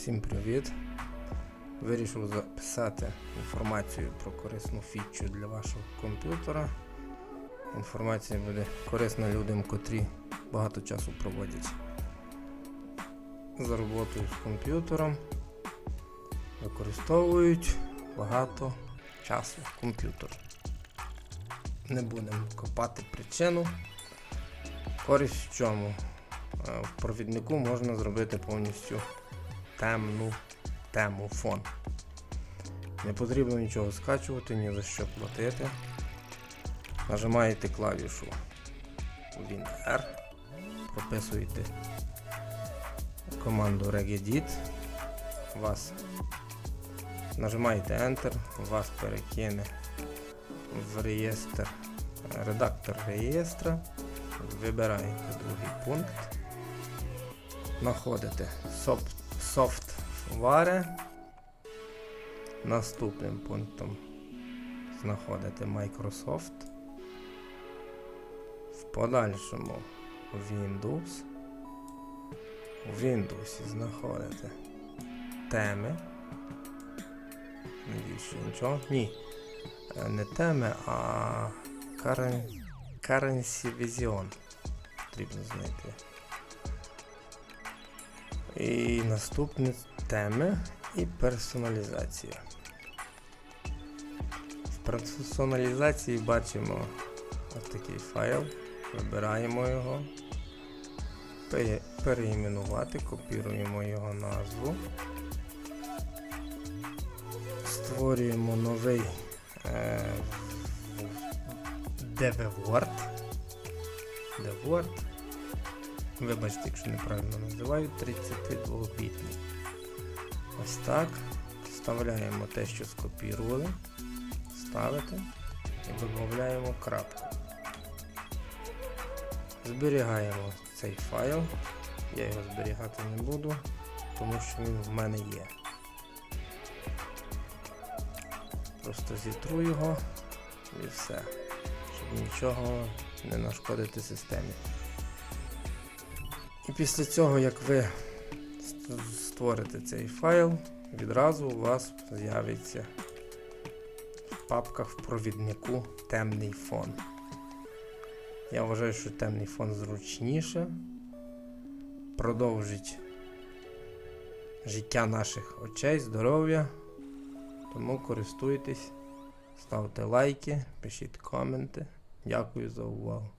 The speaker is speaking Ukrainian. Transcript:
Всім привіт! Вирішив записати інформацію про корисну фічу для вашого комп'ютера. Інформація буде корисна людям, котрі багато часу проводять за роботою з комп'ютером, використовують багато часу комп'ютер. Не будемо копати причину. Користь в чому? Е, В провіднику можна зробити повністю темну тему фон. Не потрібно нічого скачувати, ні за що платити. Нажимаєте клавішу WinR, прописуєте команду regedit, вас нажимаєте Enter, вас перекине в реєстр, редактор реєстра, вибираєте другий пункт, знаходите soft, software, наступним пунктом знаходите Microsoft, в подальшому Windows, у Windows знаходите теми. Надіюсь, нічого. Ні. Е, Не теми, а Currency Vision. Потрібно знайти. І наступне теми і персоналізація. В персоналізації бачимо ось такий файл. Вибираємо його. Переіменувати, копіруємо його назву. Створюємо новий е, DevWord. DevWord. Вибачте, якщо неправильно називаю, 32-бітний. Ось так. Вставляємо те, що скопірували. Ставите і додаємо крапку. Зберігаємо цей файл. Я його зберігати не буду, тому що він в мене є. Просто зітру його і все, щоб нічого не нашкодити системі. Після цього, як ви створите цей файл, відразу у вас з'явиться в папках в провіднику темний фон. Я вважаю, що темний фон зручніше, продовжить життя наших очей, здоров'я. Тому користуйтесь, ставте лайки, пишіть коменти. Дякую за увагу.